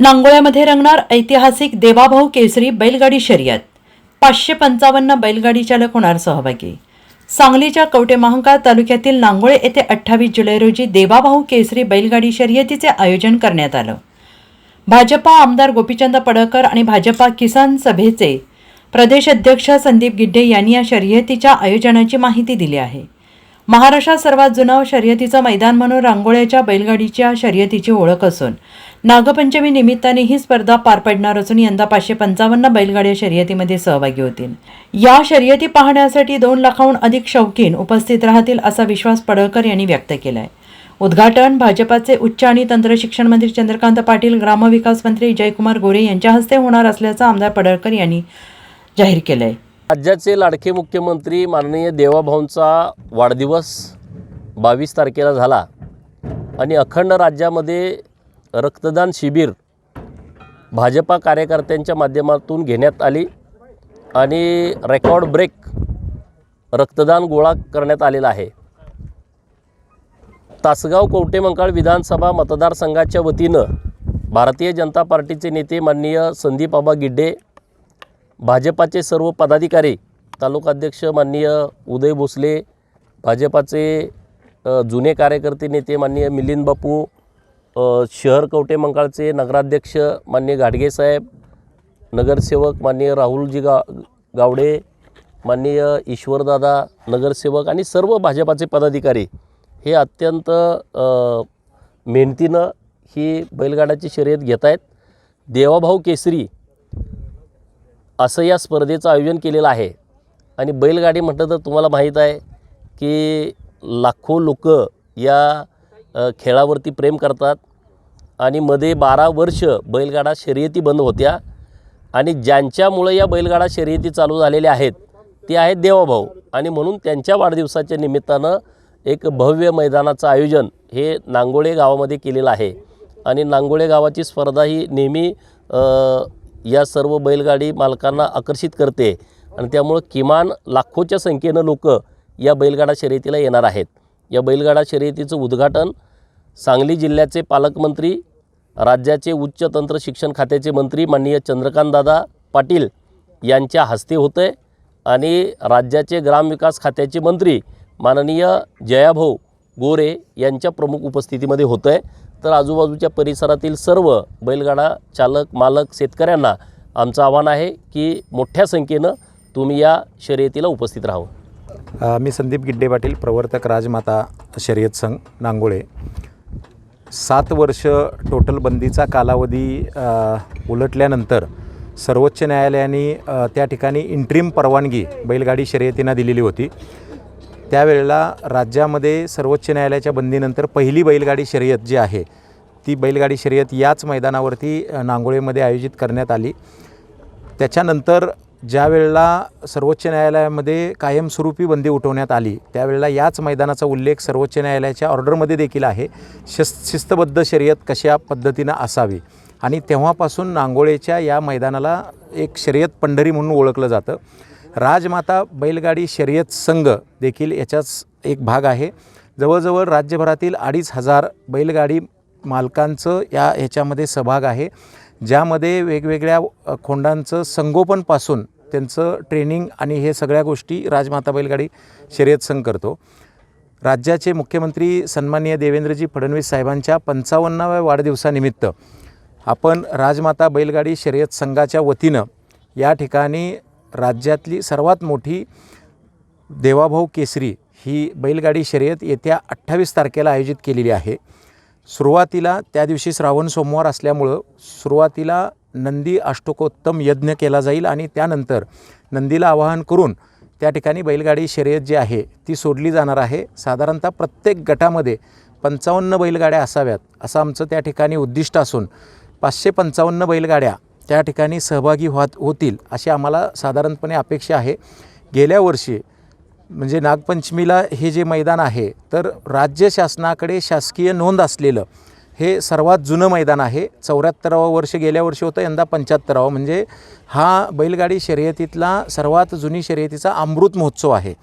नांगोळ्यामध्ये रंगणार ऐतिहासिक देवाभाऊ केसरी बैलगाडी शर्यत. पाचशे पंचावन्न बैलगाडी चालक होणार सहभागी. सांगलीच्या कवटे महांकाळ तालुक्यातील नांगोळे येथे अठ्ठावीस जुलै रोजी देवाभाऊ केसरी बैलगाडी शर्यतीचे आयोजन करण्यात आलं. भाजपा आमदार गोपीचंद पडळकर आणि भाजपा किसान सभेचे प्रदेश अध्यक्ष संदीप गिड्डे यांनी या शर्यतीच्या आयोजनाची माहिती दिली आहे. महाराष्ट्रात सर्वात जुनं शर्यतीचं मैदान म्हणून रांगोळ्याच्या बैलगाडीच्या शर्यतीची ओळख असून नागपंचमी निमित्ताने ही स्पर्धा पार पडणार असून यंदा पाचशे पंचावन्न बैलगाड्या शर्यतीमध्ये सहभागी होतील. या शर्यती पाहण्यासाठी दोन लाखाहून अधिक शौकीन उपस्थित राहतील असा विश्वास पडळकर यांनी व्यक्त केला आहे उद्घाटन भाजपाचे उच्च आणि तंत्र शिक्षण मंत्री चंद्रकांत पाटील ग्रामविकास मंत्री जयकुमार गोरे यांच्या हस्ते होणार असल्याचं आमदार पडळकर यांनी जाहीर केलं आहे राज्याचे लाडके मुख्यमंत्री माननीय देवाभाऊंचा वाढदिवस बावीस तारखेला झाला आणि अखंड राज्यामध्ये रक्तदान शिबिर भाजपा कार्यकर्त्यांच्या माध्यमातून घेण्यात आली आणि रेकॉर्ड ब्रेक रक्तदान गोळा करण्यात आलेला आहे. तासगाव कवटेमंकाळ विधानसभा मतदारसंघाच्या वतीनं भारतीय जनता पार्टीचे नेते माननीय संदीप आबा गिड्डे भाजपाचे सर्व पदाधिकारी तालुकाध्यक्ष माननीय उदय भोसले भाजपाचे जुने कार्यकर्ते नेते माननीय मिलिंद बापू शहर कवटे मंकाळचे नगराध्यक्ष माननीय गाडगे साहेब नगरसेवक माननीय राहुलजी गा गावडे माननीय ईश्वरदादा नगरसेवक आणि सर्व भाजपाचे पदाधिकारी हे अत्यंत मेहनतीनं ही बैलगाड्याची शर्यत घेत आहेत देवाभाऊ केसरी असं या स्पर्धेचं आयोजन केलेलं आहे. आणि बैलगाडी म्हटलं तर तुम्हाला माहीत आहे की लाखो लोक या खेळावरती प्रेम करतात. आणि मध्ये बारा वर्ष बैलगाडा शर्यती बंद होत्या. आणि ज्यांच्यामुळे या बैलगाडा शर्यती चालू झालेल्या आहेत ते आहेत देवाभाऊ. आणि म्हणून त्यांच्या वाढदिवसाच्या निमित्तानं एक भव्य मैदानाचं आयोजन हे नांगोळे गावामध्ये केलेलं आहे. आणि नांगोळे गावाची स्पर्धा ही नेहमी या सर्व बैलगाडी मालकांना आकर्षित करते. आणि त्यामुळं किमान लाखोच्या संख्येनं लोक या बैलगाडा शर्यतीला येणार आहेत. या बैलगाडा शर्यतीचं उद्घाटन सांगली जिल्ह्याचे पालकमंत्री राज्याचे उच्च तंत्र शिक्षण खात्याचे मंत्री माननीय चंद्रकांतदादा पाटील यांच्या हस्ते होतं आहे आणि राज्याचे ग्रामविकास खात्याचे मंत्री माननीय जयाभाऊ गोरे यांच्या प्रमुख उपस्थितीमध्ये होतं. आहे तर आजूबाजूच्या परिसरातील सर्व बैलगाडा चालक मालक शेतकऱ्यांना आमचं आव्हान आहे की मोठ्या संख्येनं तुम्ही या शर्यतीला उपस्थित राहावं. मी संदीप गिड्डे पाटील प्रवर्तक राजमाता शर्यत संघ नांगोळे. सात वर्ष टोटल बंदीचा कालावधी उलटल्यानंतर सर्वोच्च न्यायालयाने त्या ठिकाणी इंट्रीम परवानगी बैलगाडी शर्यतींना दिलेली होती. त्यावेळेला राज्यामध्ये सर्वोच्च न्यायालयाच्या बंदीनंतर पहिली बैलगाडी शर्यत जी आहे ती बैलगाडी शर्यत याच मैदानावरती नांगोळेमध्ये आयोजित करण्यात आली. त्याच्यानंतर ज्या वेळेला सर्वोच्च न्यायालयामध्ये कायमस्वरूपी बंदी उठवण्यात आली त्यावेळेला याच मैदानाचा उल्लेख सर्वोच्च न्यायालयाच्या ऑर्डरमध्ये देखील आहे. शिस् शिस्तबद्ध शर्यत कशा पद्धतीनं असावी? आणि तेव्हापासून नांगोळेच्या या मैदानाला एक शर्यत पंढरी म्हणून ओळखलं जातं. राजमाता बैलगाडी शर्यत संघ देखील याचाच एक भाग आहे. जवळजवळ राज्यभरातील अडीच हजार बैलगाडी मालकांचं या ह्याच्यामध्ये सहभाग आहे. ज्यामध्ये वेगवेगळ्या खोंडांचं संगोपनपासून त्यांचं ट्रेनिंग आणि हे सगळ्या गोष्टी राजमाता बैलगाडी शर्यत संघ करतो. राज्याचे मुख्यमंत्री सन्माननीय देवेंद्रजी फडणवीस साहेबांच्या पंचावन्नाव्या वाढदिवसानिमित्त आपण राजमाता बैलगाडी शर्यत संघाच्या वतीनं या ठिकाणी राज्यातली सर्वात मोठी देवाभाऊ केसरी ही बैलगाडी शर्यत येत्या अठ्ठावीस तारखेला आयोजित केलेली आहे. सुरुवातीला त्या दिवशी श्रावण सोमवार असल्यामुळं सुरुवातीला नंदी अष्टकोत्तम यज्ञ केला जाईल आणि त्यानंतर नंदीला आवाहन करून त्या ठिकाणी बैलगाडी शर्यत जी आहे ती सोडली जाणार आहे. साधारणतः प्रत्येक गटामध्ये पंचावन्न बैलगाड्या असाव्यात असं आमचं त्या ठिकाणी उद्दिष्ट असून पाचशे पंचावन्न बैलगाड्या त्या ठिकाणी सहभागी होत होतील अशी आम्हाला साधारणपणे अपेक्षा आहे. गेल्या वर्षी म्हणजे नागपंचमीला हे जे मैदान आहे तर राज्य शासनाकडे शासकीय नोंद असलेलं हे सर्वात जुनं मैदान आहे. चौऱ्याहत्तरावं वर्ष गेल्या वर्षी होतं यंदा पंच्याहत्तरावं. म्हणजे हा बैलगाडी शर्यतीतला सर्वात जुनी शर्यतीचा अमृत महोत्सव आहे.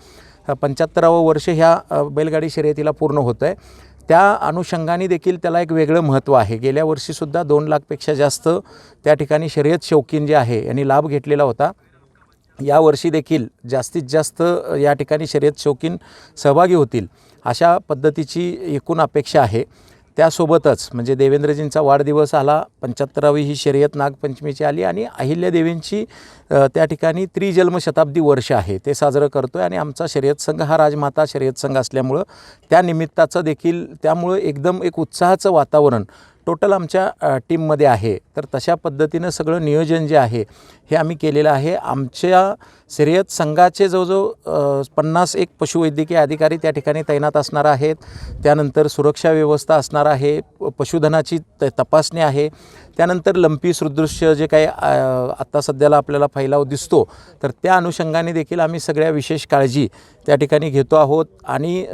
पंच्याहत्तरावं वर्ष ह्या बैलगाडी शर्यतीला पूर्ण होतं आहे त्या अनुषंगाने देखील त्याला एक वेगळं महत्त्व आहे. गेल्या वर्षीसुद्धा दोन लाखपेक्षा जास्त त्या ठिकाणी शर्यत शौकीन जे आहे यांनी लाभ घेतलेला होता. यावर्षी देखील जास्तीत जास्त या ठिकाणी शर्यत शौकीन सहभागी होतील अशा पद्धतीची एकूण अपेक्षा आहे. त्यासोबतच म्हणजे देवेंद्रजींचा वाढदिवस आला पंच्याहत्तरावी ही शर्यत नागपंचमीची आली आणि अहिल्यादेवींची त्या ठिकाणी त्रिजन्म शताब्दी वर्ष आहे. ते साजरं करतो आहे आणि आमचा शर्यत संघ हा राजमाता शर्यत संघ असल्यामुळं त्या निमित्ताचं देखील त्यामुळं एकदम एक उत्साहाचं वातावरण टोटल आमच्या टीममध्ये आहे. तर तशा पद्धतीनं सगळं नियोजन जे आहे हे आम्ही केलेलं आहे. आमच्या शर्यत संघाचे जवळजवळ पन्नास एक पशुवैद्यकीय अधिकारी त्या ठिकाणी तैनात असणार आहेत. त्यानंतर सुरक्षा व्यवस्था असणार आहे. पशुधनाची त तपासणी आहे. त्यानंतर लंपी सदृश्य जे काही आत्ता सध्याला आपल्याला फैलाव दिसतो तर त्या अनुषंगाने देखील आम्ही सगळ्या विशेष काळजी त्या ठिकाणी घेतो आहोत. आणि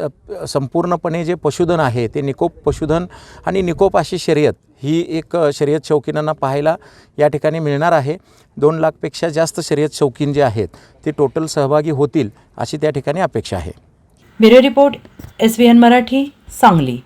संपूर्णपणे जे पशुधन आहे ते निकोप पशुधन आणि निकोप अशी शर्यत शर्यत ही एक शर्यत शौकीनांना पाहायला या ठिकाणी मिळणार आहे. दोन लाखपेक्षा जास्त शर्यत शौकीन जे आहेत ते टोटल सहभागी होतील अशी त्या ठिकाणी अपेक्षा आहे. Bureau report S V N Marathi Sangli.